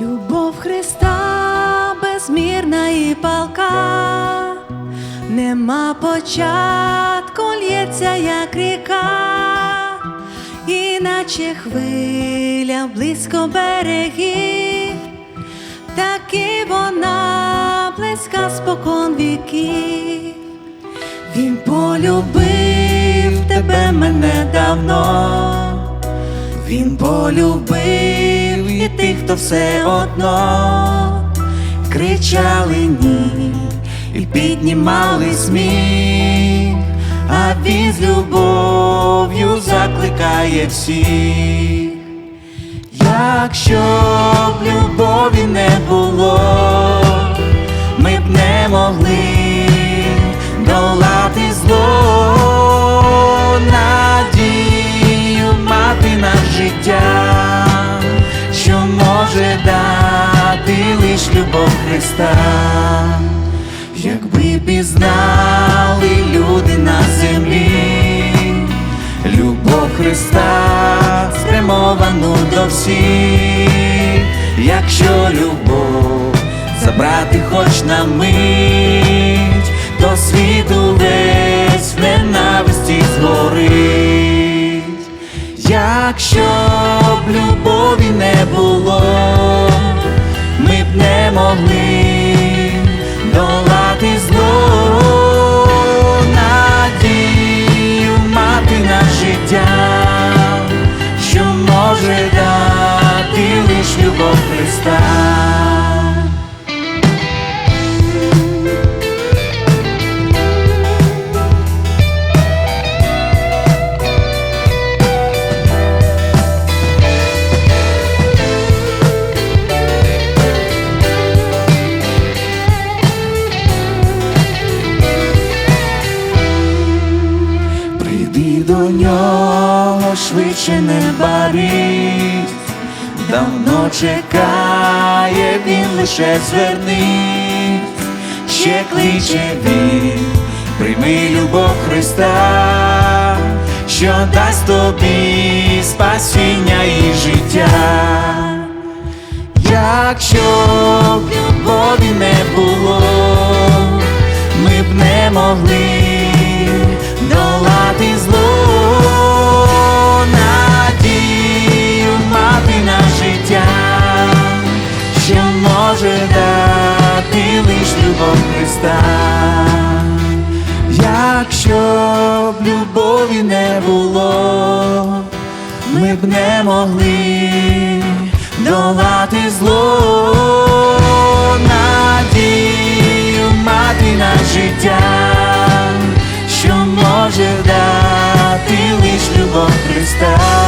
Любов Христа безмірна і палка, нема початку лється, як ріка, іначе хвиля близько берегів, так і вона близька спокон віків. Він полюбив тебе мене давно він полюбив і тих, хто все одно кричали ні і піднімали сміх, а він з любов'ю закликає всіх. Якщо б любові не було, любов Христа, якби пізнали люди на землі, любов Христа спрямовану до всіх, якщо любов забрати хоч на мить, то світу Прийди до нього швидше не барись, давно чекає він лише звернись, ще кличе він, прийми любов Христа, що дасть тобі спасіння і життя. Якщо любові не було, якщо б любові не було, ми б не могли долати зло, надію мати на життя, що може дати лиш любов Христа.